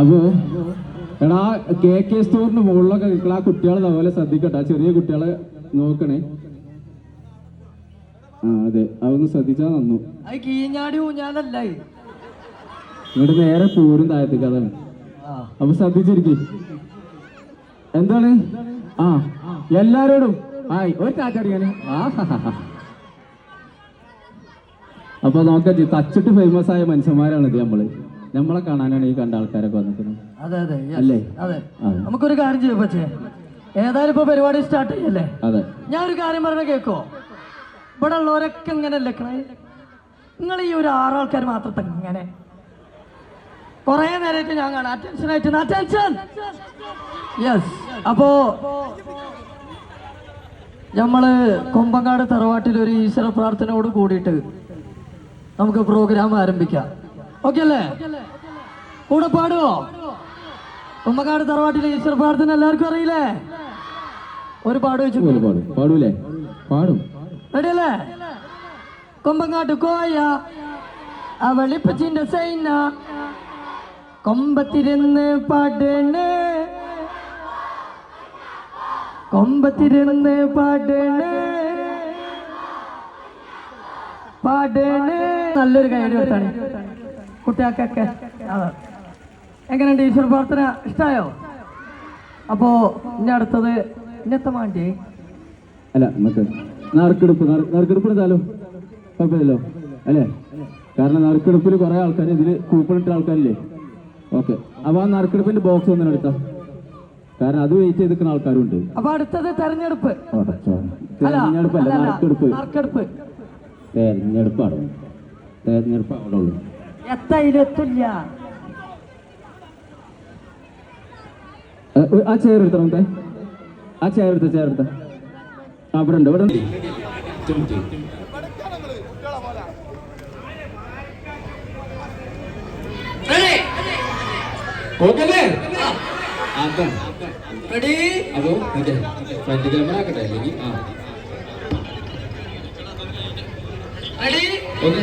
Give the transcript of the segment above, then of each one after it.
അപ്പോ എടാ K K സ്റ്റോറിന് മുകളിലൊക്കെ നിൽക്കുന്ന ആ കുട്ടികളെ അതുപോലെ ശ്രദ്ധിക്കട്ടെ. ആ ചെറിയ കുട്ടികളെ നോക്കണേ. ആ അതെ. അതൊന്ന് ശ്രദ്ധിച്ചാ നന്നു. ഇവിടെ കീഞ്ഞാടി ഊഞ്ഞാലല്ല? ഇവിടെ നേരെ പൂരും താഴത്തേക്ക് അതാണ്. അപ്പൊ ശ്രദ്ധിച്ചിരിക്കും. എന്താണ്? ആ എല്ലാരോടും. ആയി ഒരു കാറ്റടിക്കാന് ആ. അപ്പൊ നോക്കാം തച്ചിട്ട് ഫേമസ് ആയ മനുഷ്യന്മാരാണ് ഇത് നമ്മൾ. നമ്മളെ കാണാനാണ് ഈ കണ്ട ആൾക്കാരൊക്കെ വന്നിരിക്കുന്നത്. അതെ അതെ അല്ലേ? അതെ. നമുക്കൊരു കാര്യം ചെയ്യാം പക്ഷേ ഏതായാലും ഇപ്പൊ പരിപാടി സ്റ്റാർട്ട് ചെയ്യല്ലേ? അതെ. ഞാൻ ഒരു കാര്യം പറഞ്ഞ കേക്കോ? ഇവിടെ ഉള്ളവരൊക്കെ ഇങ്ങനെ ലക്കണേ നിങ്ങൾ ഈ ഒരു ആറാൾക്കാർ മാത്രം ഇങ്ങനെ. കൊറേ നേരമായിട്ട് ഞാൻ കാണാം. അറ്റൻഷൻ ആയിട്ട് അറ്റൻഷൻ യെസ് അപ്പോ നമ്മൾ കൊമ്പങ്കാട് തറവാട്ടിൽ ഒരു ഈശ്വര പ്രാർത്ഥനയോട് കൂടിയിട്ട് നമുക്ക് പ്രോഗ്രാം ആരംഭിക്കാം. ഓക്കെ അല്ലേ? കൂടെ പാടുവോ? ഉമ്മക്കാട് തറവാട്ടിലെ ഈശ്വര പ്രാർത്ഥന എല്ലാവർക്കും അറിയില്ലേ? ഒരു പാട് വെച്ചു പാടും പാടും. പാടൂലേ? പാടും. റെഡിയല്ലേ? കൊമ്പങ്ങാട്ട് കോയ ആ വെളിപ്പച്ചിന്റെ സൈന. കൊമ്പത്തിരുന്ന് പാടണ്. കൊമ്പത്തിരുന്ന് പാടണ്. പാടണ്. നല്ലൊരു കൈ കുട്ടികൾക്കൊക്കെ അതെ. എങ്ങനെയുണ്ട് ഈശ്വര പ്രാർത്ഥന? ഇഷ്ടായോ? അപ്പോ ഇനി അടുത്തത് ഇന്നത്തെ മാണ്ടി അല്ല നമുക്ക് നറുക്കെടുപ്പ് നറു- നറുക്കെടുപ്പ് എടുത്താലോ? കുഴപ്പമില്ലല്ലോ. അല്ലേ? കാരണം നറുക്കെടുപ്പിൽ കുറെ ആൾക്കാർ ഇതിൽ കൂപ്പൺ ഇട്ട ആൾക്കാരില്ലേ? ഓക്കെ അപ്പൊ ആ നറുക്കെടുപ്പിന്റെ ബോക്സ് ഒന്നും എടുത്താം. കാരണം അത് വെയിറ്റ് ചെയ്ത് നിൽക്കുന്ന ആൾക്കാരും ഉണ്ട്. അപ്പൊ അടുത്തത് തെരഞ്ഞെടുപ്പ്. തെരഞ്ഞെടുപ്പല്ല നറുക്കെടുപ്പ് തെരഞ്ഞെടുപ്പാണ് തെരഞ്ഞെടുപ്പ് അവിടെ ഉള്ളു എത്തയിലെത്തില്ല ഏ, ആ ചെയർ എടുത്തോ നമുക്ക് ആ ചെയർ എടുത്ത ചെയർ എടുത്ത? ആ ഇവിടെ ഉണ്ട് ഇവിടെ അതോ മറ്റേ ഫ്രണ്ട് ക്യാമറ ആക്കട്ടെ അല്ലെങ്കിൽ ആ. റെഡി? ഓക്കെ.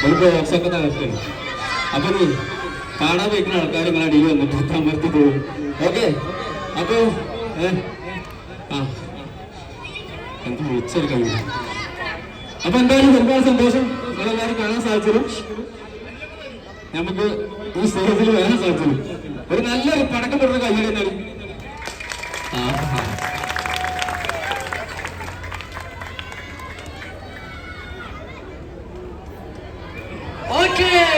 ബോക്സൊക്കെ തകർത്ത് അപ്പൊ കാണാൻ വെക്കുന്ന ആൾക്കാർ നിങ്ങളെ അടിയിൽ വന്നിട്ട് അമർത്തി പോകും ഓക്കെ അപ്പൊ ആ. എന്ത് വിളിച്ചെടുക്കാൻ അപ്പൊ എന്തായാലും ഒരുപാട് സന്തോഷം. നിങ്ങളെല്ലാവരും കാണാൻ സാധിച്ചു നമുക്ക് ഈ സ്റ്റേജിൽ വരാൻ സാധിച്ചു ഒരു നല്ലൊരു പടക്കം പെടുന്ന കൈ നിങ്ങൾ എന്നാണ് ആ ഓക്കെ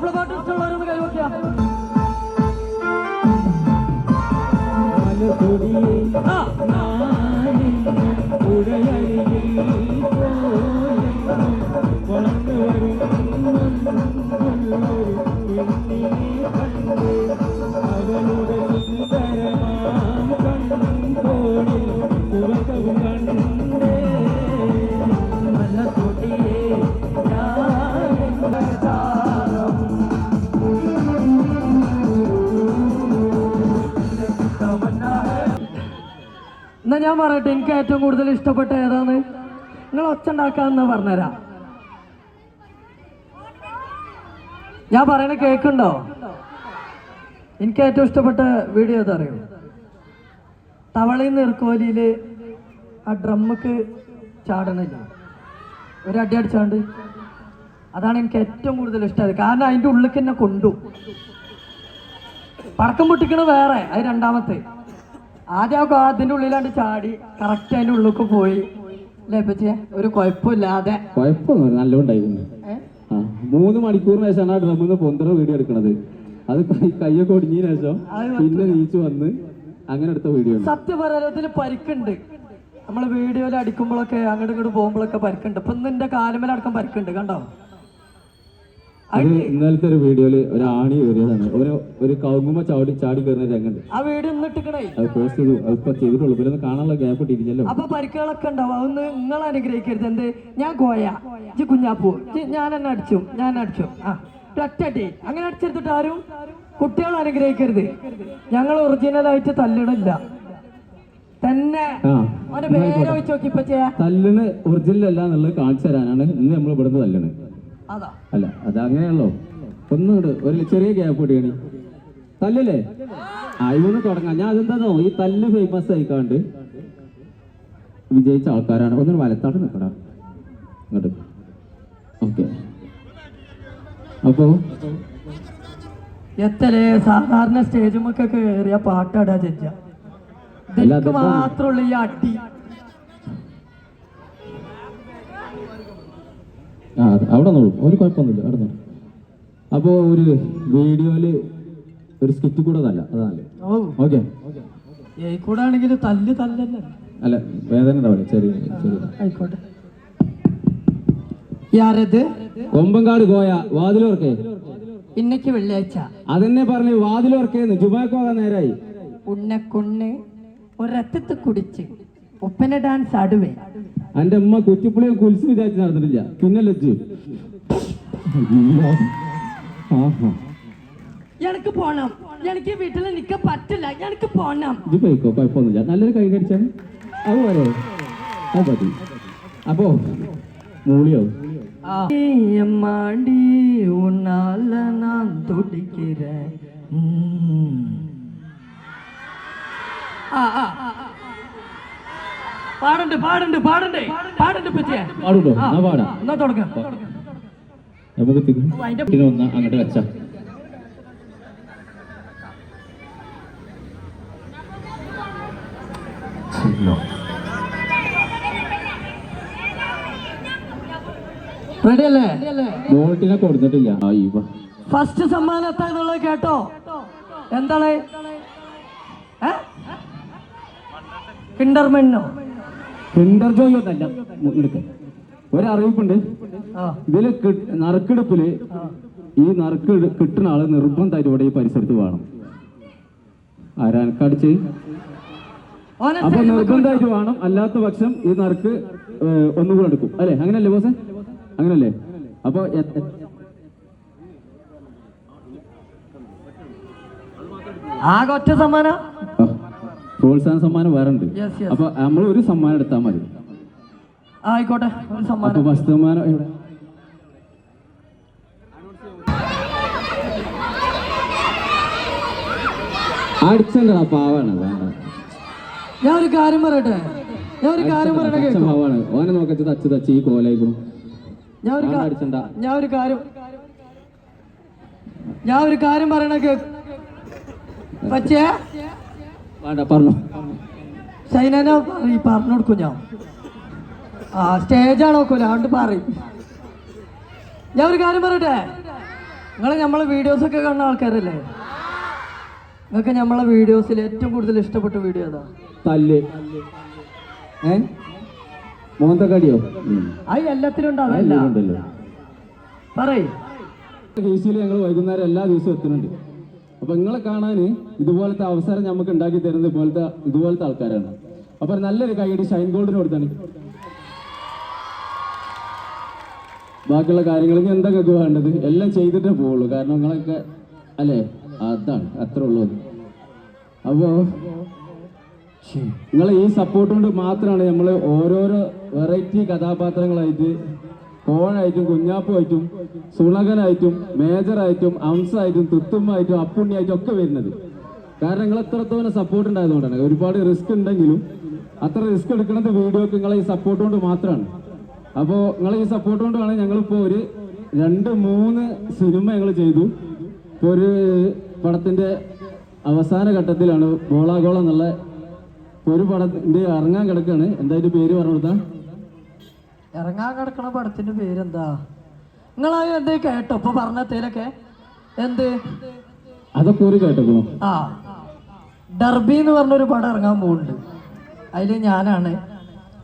മാപ്പിള പാട്ട് ഇഷ്ടമുള്ളവരൊന്ന് ഞാൻ പറയട്ടെ എനിക്ക് ഏറ്റവും കൂടുതൽ ഇഷ്ടപ്പെട്ട ഏതാണ്? നിങ്ങൾ ഒച്ച ഉണ്ടാക്കാന്ന് പറഞ്ഞുതരാം. ഞാൻ പറയണ കേക്കുണ്ടോ? എനിക്ക് ഏറ്റവും ഇഷ്ടപ്പെട്ട വീഡിയോ ഏതറിയോ? തവളയിൽ നീർക്കോലിയിൽ ആ ഡ്രമ്മക്ക് ചാടണില്ല? ഒരു അടി അടിച്ചാണ്ട്. അതാണ് എനിക്ക് ഏറ്റവും കൂടുതൽ ഇഷ്ടമായത്. കാരണം അതിന്റെ ഉള്ളിലേക്ക് തന്നെ കൊണ്ടു. പടക്കം പൊട്ടിക്കണ വേറെ അത് രണ്ടാമത്തെ. ആദ്യം ആ അതിന്റെ ഉള്ളിലാണ്ട് ചാടി കറക്റ്റ് അതിന്റെ ഉള്ളിലേക്ക് പോയി. ലഭിച്ചേ ഒരു കുഴപ്പമില്ലാതെ. കുഴപ്പമൊന്നും? ആ മൂന്ന് മണിക്കൂറിന് ശേഷമാണ് ആ ഡ്രമ്മിൽ നിന്ന് പൊന്തറ വീഡിയോ എടുക്കണത്. അത് കയ്യൊക്കെ ഒടിഞ്ഞതിന് ശേഷം പിന്നെ നീച്ചു വന്ന് അങ്ങനെ എടുത്ത വീഡിയോ സത്യപരത്തിൽ പരിക്കുണ്ട്. നമ്മൾ വീഡിയോയിൽ അടിക്കുമ്പോഴൊക്കെ അങ്ങോട്ട് ഇങ്ങോട്ട് പോകുമ്പോഴൊക്കെ പരിക്കുണ്ട്. ഇപ്പൊ നിന്റെ കാലുമേലടക്കം പരിക്കുണ്ട് കണ്ടോ? ഇന്നലത്തെ ഒരു വീഡിയോയിൽ ഒരു ആണി കയറിയതാണ്. ഒരു ഒരു കൗങ്ങുമ ചാടി ചാടി കയറുന്ന രംഗുണ്ട് ആ വീഡിയോ ഇന്ന് ഇട്ടിക്കണേ. അത് പോസ്റ്റ് ചെയ്തു. ഇപ്പൊ ചെയ്തിട്ടുള്ളൂ. പിന്നെ ഒന്ന് കാണാനുള്ള ഗ്യാപ്പ് ഇട്ടിരിക്കല്ലോ അപ്പൊ പരിക്കുകളൊക്കെ ഉണ്ടാവും. അതൊന്ന് നിങ്ങൾ അനുഗ്രഹിക്കരുത്. എന്ത്? ഞാൻ കോയ ജി കുഞ്ഞാപ്പൂ. ഞാൻ എന്നെ അടിച്ചു. ഞാൻ അടിച്ചു. ആ ഒറ്റടി അങ്ങനെ അടിച്ചെടുത്തിട്ട് ആരും കുട്ടികൾ അനുഗ്രഹിക്കരുത്. ഞങ്ങൾ ഒറിജിനൽ ആയിട്ട് തല്ലിടില്ല തന്നെ. തല്ലിന് ഒറിജിനൽ അല്ല എന്നുള്ളത് കാണിച്ചു തരാനാണ് ഇന്ന് നമ്മൾ ഇവിടുന്ന് തല്ലണ്. അതാ. അല്ല. അത് അങ്ങനെയാണല്ലോ ഒന്നുകൂടെ ഒരു ചെറിയ ഗ്യാപ്പ് ഇടുകയാണ് തല്ലല്ലേ? ഇവന്ന് തുടങ്ങാം. ഞാൻ അതെന്താണോ ഈ തല്ല് ഫേമസ് ആയിക്കാണ്ട് വിജയിച്ച ആൾക്കാരാണ്. ഒന്ന് വലത്താട്ട് നിൽക്കടാ ഇങ്ങോട്ട്. ഓക്കെ. അപ്പോ? എത്തലേ? സാധാരണ സ്റ്റേജുമൊക്കെ കയറിയ പാട്ടാടാ അതിപ്പോ- മാത്രമുള്ള ഈ അടി. ആ അവിടെ നോളും ഒരു കുഴപ്പമൊന്നുമില്ല അവിടെ നോളും അപ്പോൾ ഒരു വീഡിയോയിൽ ഒരു സ്കിറ്റ് കൂടെ തല്ല അതാണല്ലേ? ഓക്കെ. ഈ കൂടെ ആണെങ്കിൽ തല്ല് തല്ലല്ലേ? അല്ല വേദന ഉണ്ടാവില്ല ചെറിയ ചെറിയ. ആയിക്കോട്ടെ. യാരത്? കൊമ്പങ്കാട് കോയ വാതിലോർക്കേ. ഇന്നക്ക് വെള്ളിയാഴ്ച. അതെന്നെ പറഞ്ഞു വാതിലോർക്കേന്ന് ജുബാക്കോ നേരായി. ഉണ്ണക്കൊണ്ണ് ഒരറ്റത്ത് കുടിച്ച് ഒപ്പന ഡാൻസ് ആടുവേ എന്റെ ഉമ്മ കുറ്റിപ്പുളിയെ കുലിച്ച് വിചാരിച്ച് നടന്നിട്ടില്ല പിന്നെ ലജ്ജു ആഹാ എനിക്ക് പോണം എനിക്ക് വീട്ടിൽ നിൽക്കാൻ പറ്റില്ല എനിക്ക് പോണം ഇത് പോയിക്കോ കുഴപ്പമൊന്നുമില്ല നല്ലൊരു കൈ കടിച്ചാണ് അത് പോരെ അത് മതി അപ്പോ മൂളിയോ மாடி உன்னால நான் துடிக்கிறேன் ம். ആ, ആ, ആ, ആ. പാടണ്ട് പാടണ്ട് പാടണ്ട്. പാടണ്ട്. പറ്റിയ. പാടുണ്ടോ? എന്നാ പാടാം. എന്നാ തുടങ്ങാം. നമുക്ക് ഒന്ന് അങ്ങോട്ട് വെച്ചാ. കൊടുത്തിട്ടില്ല. ഫസ്റ്റ് സമ്മാനം എത്താന്നുള്ളത് കേട്ടോ. എന്താണ്? കിണ്ടർമെണ്ണോ? കിൻഡർ ജോയ് ഒന്നല്ല. എടുക്ക. ഒരറിയിപ്പുണ്ട്. ഇതിൽ നറുക്കെടുപ്പിൽ ഈ നറുക്ക് കിട്ടുന്ന ആൾ നിർബന്ധമായിട്ട് ഇവിടെ ഈ പരിസരത്ത് വേണം. ആരാനക്കടിച്ച് അപ്പൊ നിർബന്ധമായിട്ട് വേണം. അല്ലാത്ത പക്ഷം ഈ നറുക്ക് ഒന്നുകൂടെ എടുക്കും. അല്ലെ? അങ്ങനല്ലേ ബോസ്? അങ്ങനല്ലേ? അപ്പൊ ആകെ ഒറ്റ സമ്മാനം? പ്രോത്സാഹന സമ്മാനം വേറെ ഉണ്ട്. അപ്പൊ നമ്മൾ ഒരു സമ്മാനം എടുത്താൽ മതി. ആയിക്കോട്ടെ ഒരു സമ്മാനം. ഫസ്റ്റ് സമ്മാനം എവിടെ? അടിച്ചണ്ട പാവാണ് വേണ്ട. ഞാൻ ഒരു കാര്യം പറയട്ടെ? ഞാൻ ഒരു കാര്യം പറയട്ടെ പാവാണ്. ഓനെ നോക്കച്ച് തച്ച് തച്ച് ഈ കോലായിക്കും. ഞാൻ ഒരു അടിച്ചണ്ട. ഞാൻ ഒരു കാര്യം ഞാൻ ഒരു കാര്യം പറയണ കേക്ക് വേണ്ട പറഞ്ഞു. സൈനനെ പറ- പറഞ്ഞു കൊടുക്കും ഞാൻ. ആ സ്റ്റേജാണ് നോക്കൂല അതുകൊണ്ട് പറയും. ഞാൻ ഒരു കാര്യം പറയട്ടെ? നിങ്ങൾ നമ്മളെ വീഡിയോസ് ഒക്കെ കാണുന്ന ആൾക്കാരല്ലേ? നിങ്ങൾക്ക് നമ്മളെ വീഡിയോസിൽ ഏറ്റവും കൂടുതൽ ഇഷ്ടപ്പെട്ട വീഡിയോ ഏതാ? തല്ല്. ഏ? മോന്തക്കടിയോ അത് എല്ലാത്തിലും ഉണ്ട്? അതല്ല. പറയ്. ഞങ്ങൾ വൈകുന്നേരം എല്ലാ ദിവസവും എത്തുന്നുണ്ട്. അപ്പൊ നിങ്ങളെ കാണാൻ ഇതുപോലത്തെ അവസരം നമുക്ക് ഉണ്ടാക്കി തരുന്നത് ഇതുപോലത്തെ ഇതുപോലത്തെ ആൾക്കാരാണ്. അപ്പൊ നല്ലൊരു കൈയടി ഷൈൻ ഗോൾഡിന് കൊടുത്താണ്. ബാക്കിയുള്ള കാര്യങ്ങൾ എന്തൊക്കെ വേണ്ടത്? എല്ലാം ചെയ്തിട്ടേ പോവുള്ളൂ. കാരണം നിങ്ങളൊക്കെ അല്ലേ? അതാണ് അത്ര ഉള്ളൂ. അപ്പോ നിങ്ങളെ ഈ സപ്പോർട്ട് കൊണ്ട് മാത്രമാണ് നമ്മൾ ഓരോരോ വെറൈറ്റി കഥാപാത്രങ്ങളായിട്ട് കോഴായിട്ടും കുഞ്ഞാപ്പുമായിട്ടും സുണകനായിട്ടും മേജറായിട്ടും അംസായിട്ടും തുത്തുമ്മായിട്ടും അപ്പുണ്ണിയായിട്ടും ഒക്കെ വരുന്നത്. കാരണം നിങ്ങൾ എത്രത്തോളം സപ്പോർട്ട് ഉണ്ടായതുകൊണ്ടാണ്. ഒരുപാട് റിസ്ക് ഉണ്ടെങ്കിലും അത്ര റിസ്ക് എടുക്കുന്നത് വീഡിയോക്ക് നിങ്ങളെ ഈ സപ്പോർട്ട് കൊണ്ട് മാത്രമാണ്. അപ്പോൾ നിങ്ങളെ ഈ സപ്പോർട്ട് കൊണ്ടാണ് ഞങ്ങളിപ്പോൾ ഒരു രണ്ട് മൂന്ന് സിനിമ ഞങ്ങൾ ചെയ്തു. ഇപ്പോൾ ഒരു പടത്തിന്റെ അവസാന ഘട്ടത്തിലാണ് ബോളാഗോളം എന്നുള്ള ഒരു പടത്തിന്റെ ഇറങ്ങാൻ കിടക്കുകയാണ്. എന്തായാലും പേര് പറഞ്ഞു കൊടുത്താ. ഇറങ്ങാൻ കിടക്കണ പടത്തിന്റെ പേരെന്താ? നിങ്ങളായ എന്തേ കേട്ടോ? ഇപ്പൊ പറഞ്ഞത്തേലൊക്കെ എന്ത്? അതൊക്കെ ഒരു കേട്ടോ ആ. ഡർബി എന്ന് പറഞ്ഞൊരു പടം ഇറങ്ങാൻ പോകുന്നുണ്ട് അതിൽ ഞാനാണ്.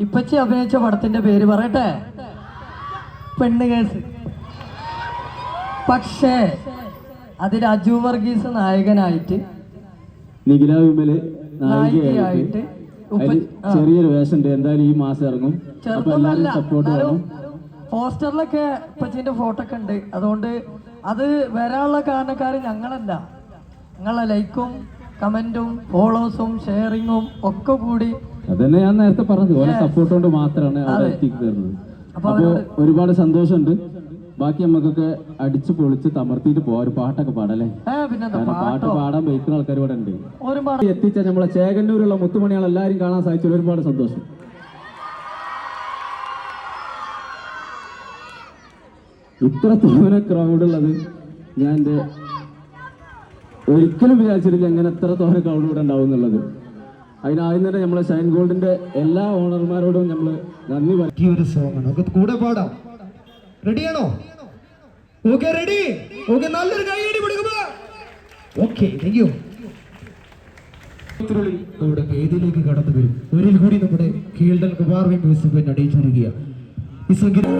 ഇപ്പച്ചി അഭിനയിച്ച പടത്തിന്റെ പേര് പറയട്ടെ? പെണ്ണ് കേസ്. പക്ഷേ അതിൽ അജു വർഗീസ് നായകനായിട്ട് നിഖില വിമൽ നായികയായിട്ട് അതിൽ ചെറിയൊരു വേഷം ഉണ്ട് എന്തായാലും ഈ മാസം ഇറങ്ങും. അപ്പൊ എല്ലാവരും സപ്പോർട്ട് വേണം പോസ്റ്ററിലൊക്കെ ഇപ്പച്ചിന്റെ ഫോട്ടോ ഒക്കെ ഉണ്ട്. അതുകൊണ്ട് അത് വരാനുള്ള കാരണക്കാർ ഞങ്ങളല്ല. നിങ്ങളെ ലൈക്കും കമന്റും ഫോളോസും ഷെയറിങ്ങും ഒക്കെ കൂടി അതന്നെ ഞാൻ നേരത്തെ പറഞ്ഞത്. ഓരോ സപ്പോർട്ട് കൊണ്ട് മാത്രമാണ് അവിടെ എത്തിക്ക് തരുന്നത് അപ്പൊ അപ്പൊ ഒരുപാട് സന്തോഷമുണ്ട്. ബാക്കി നമുക്കൊക്കെ അടിച്ചു പൊളിച്ച് തമർത്തിട്ട് പോവാ ഒരു പാട്ടൊക്കെ പാടല്ലേ? പാട്ട്? പാടാൻ ബൈക്കുന്ന ആൾക്കാർ ഇവിടെ ഉണ്ട്. എത്തിച്ച നമ്മളെ ചേകന്നൂരുള്ള മുത്തുമണികൾ എല്ലാവരും കാണാൻ സാധിച്ചു ഒരുപാട് സന്തോഷം. ഇത്ര തോനെ ക്രൗഡ് ഉള്ളത് ഞാൻ എന്റെ ഒരിക്കലും വിചാരിച്ചിട്ടില്ല എങ്ങനെ എത്ര തോനെ ക്രൗഡ് ഇവിടെ ഉണ്ടാവും എന്നുള്ളത്. അതിനാദ്യം തന്നെ നമ്മളെ ഷൈൻ ഗോൾഡിന്റെ എല്ലാ ഓണർമാരോടും നമ്മൾ നന്ദി പറ്റിയ ഒരു സോങ്ങാണ് കൂടെ പാടാം. റെഡിയാണോ ഓക്കെ റെഡി ഓക്കെ നല്ലൊരു കൈയടി കൊടുക്കുക ഓക്കെ താങ്ക് യു നമ്മുടെ വേദിയിലേക്ക് കടന്നു വരും. ഒരിൽ കൂടി നമ്മുടെ കീഴ്ഡൽ കുമാർ മ്യൂസിക് അടിയിച്ചിരിക്കുക ഈ സംഗീതം